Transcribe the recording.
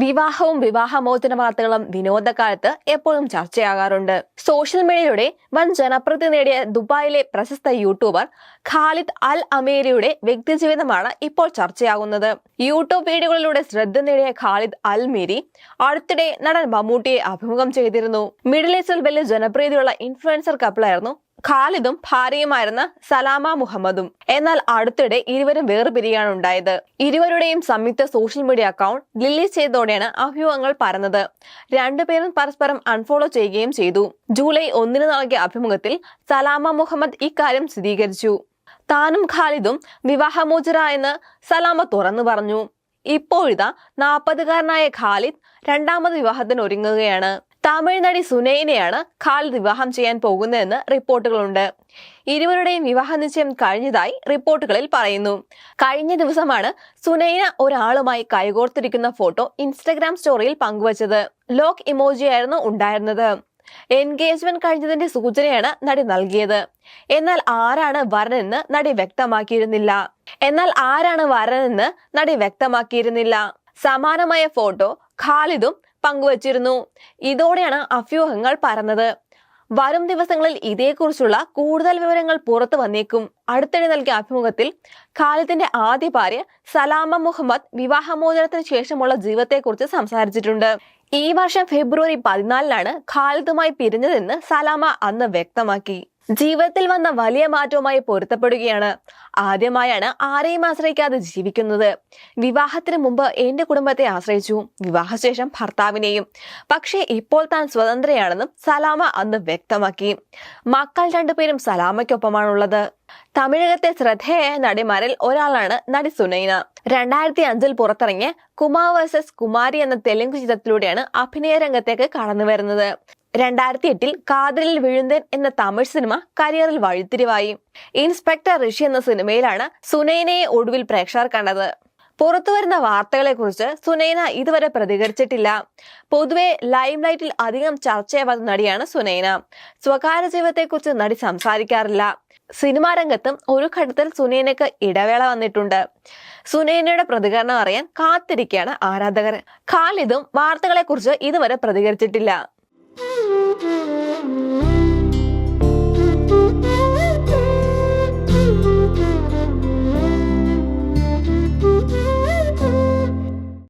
വിവാഹവും വിവാഹമോചന വാർത്തകളും വിനോദകാലത്ത് എപ്പോഴും ചർച്ചയാകാറുണ്ട്. സോഷ്യൽ മീഡിയയിലൂടെ വൻ ജനപ്രീതി നേടിയ ദുബായിലെ പ്രശസ്ത യൂട്യൂബർ ഖാലിദ് അൽ അമേരിയുടെ വ്യക്തിജീവിതമാണ് ഇപ്പോൾ ചർച്ചയാകുന്നത്. യൂട്യൂബ് വീഡിയോകളിലൂടെ ശ്രദ്ധ നേടിയ ഖാലിദ് അൽ മീരി അടുത്തിടെ നടൻ മമ്മൂട്ടിയെ അഭിമുഖം ചെയ്തിരുന്നു. മിഡിൽ ഈസ്റ്റിൽ വലിയ ജനപ്രീതിയുള്ള ഇൻഫ്ലുവൻസർ കപ്പിളായിരുന്നു ഖാലിദും ഭാര്യയുമായിരുന്ന സലാമ മുഹമ്മദും. എന്നാൽ അടുത്തിടെ ഇരുവരും വേർപിരിയാണ് ഉണ്ടായത്. ഇരുവരുടെയും സംയുക്ത സോഷ്യൽ മീഡിയ അക്കൗണ്ട് ഡിലീറ്റ് ചെയ്തതോടെയാണ് അഭിമുഖങ്ങൾ പറഞ്ഞത് രണ്ടുപേരും പരസ്പരം അൺഫോളോ ചെയ്യുകയും ചെയ്തു. ജൂലൈ ഒന്നിന് നൽകിയ അഭിമുഖത്തിൽ സലാമ മുഹമ്മദ് ഇക്കാര്യം സ്ഥിരീകരിച്ചു. താനും ഖാലിദും വിവാഹമോചര എന്ന് സലാമ തുറന്നു പറഞ്ഞു. ഇപ്പോഴിതാ നാൽപ്പതുകാരനായ ഖാലിദ് രണ്ടാമത് വിവാഹത്തിന് ഒരുങ്ങുകയാണ് തമിഴ് നടി സുനൈനയാണ് ഖാലിദ് വിവാഹം ചെയ്യാൻ പോകുന്നതെന്ന് റിപ്പോർട്ടുകളുണ്ട്. ഇരുവരുടെയും വിവാഹ നിശ്ചയം കഴിഞ്ഞതായി റിപ്പോർട്ടുകളിൽ പറയുന്നു. കഴിഞ്ഞ ദിവസമാണ് സുനൈന ഒരാളുമായി കൈകോർത്തിരിക്കുന്ന ഫോട്ടോ ഇൻസ്റ്റഗ്രാം സ്റ്റോറിയിൽ പങ്കുവച്ചത്. ലോക്ക് ഇമോജിയായിരുന്നു ഉണ്ടായിരുന്നത്. എൻഗേജ്മെന്റ് കഴിഞ്ഞതിന്റെ സൂചനയാണ് നടി നൽകിയത്. എന്നാൽ ആരാണ് വരനെന്ന് നടി വ്യക്തമാക്കിയിരുന്നില്ല. എന്നാൽ ആരാണ് വരനെന്ന് നടി വ്യക്തമാക്കിയിരുന്നില്ല. സമാനമായ ഫോട്ടോ ഖാലിദും പങ്കുവച്ചിരുന്നു. ഇതോടെയാണ് അഭ്യൂഹങ്ങൾ പരന്നത്. വരും ദിവസങ്ങളിൽ ഇതേക്കുറിച്ചുള്ള കൂടുതൽ വിവരങ്ങൾ പുറത്തു വന്നേക്കും. അടുത്തിടെ നൽകിയ അഭിമുഖത്തിൽ ഖാലിദിന്റെ ആദ്യ ഭാര്യ സലാമ മുഹമ്മദ് വിവാഹമോചനത്തിന് ശേഷമുള്ള ജീവിതത്തെക്കുറിച്ച് സംസാരിച്ചിട്ടുണ്ട്. ഈ വർഷം ഫെബ്രുവരി പതിനാലിനാണ് ഖാലിദുമായി പിരിഞ്ഞതെന്ന് സലാമ അന്ന് വ്യക്തമാക്കി. ജീവിതത്തിൽ വന്ന വലിയ മാറ്റവുമായി പൊരുത്തപ്പെടുകയാണ്. ആദ്യമായാണ് ആരെയും ആശ്രയിക്കാതെ ജീവിക്കുന്നത്. വിവാഹത്തിന് മുമ്പ് എന്റെ കുടുംബത്തെ ആശ്രയിച്ചു. വിവാഹശേഷം ഭർത്താവിനെയും. പക്ഷേ ഇപ്പോൾ താൻ സ്വതന്ത്രയാണെന്നും സലാമ അന്ന് വ്യക്തമാക്കി. മക്കൾ രണ്ടുപേരും സലാമയ്ക്കൊപ്പമാണുള്ളത്. തമിഴകത്തെ ശ്രദ്ധേയ നടിമാരിൽ ഒരാളാണ് നടി സുനൈന. രണ്ടായിരത്തി അഞ്ചിൽ പുറത്തിറങ്ങിയ കുമാർ വേഴ്സസ് കുമാരി എന്ന തെലുങ്ക് ചിത്രത്തിലൂടെയാണ് അഭിനയ രംഗത്തേക്ക് കടന്നു വരുന്നത് രണ്ടായിരത്തി എട്ടിൽ കാതലിൽ വിഴുന്തൻ എന്ന തമിഴ് സിനിമ കരിയറിൽ വഴിത്തിരിവായി. ഇൻസ്പെക്ടർ ഋഷി എന്ന സിനിമയിലാണ് സുനൈനയെ ഒടുവിൽ പ്രേക്ഷകർ കണ്ടത്. പുറത്തുവരുന്ന വാർത്തകളെ കുറിച്ച് സുനൈന ഇതുവരെ പ്രതികരിച്ചിട്ടില്ല. പൊതുവെ ലൈം ലൈറ്റിൽ അധികം ചർച്ചയാവാത്ത നടിയാണ് സുനൈന. സ്വകാര്യ ജീവിതത്തെക്കുറിച്ച് നടി സംസാരിക്കാറില്ല. സിനിമാ രംഗത്തും ഒരു ഘട്ടത്തിൽ സുനൈനയ്ക്ക് ഇടവേള വന്നിട്ടുണ്ട്. സുനൈനയുടെ പ്രതികരണം അറിയാൻ കാത്തിരിക്കുകയാണ് ആരാധകർ. ഖാലിദും വാർത്തകളെക്കുറിച്ച് ഇതുവരെ പ്രതികരിച്ചിട്ടില്ല.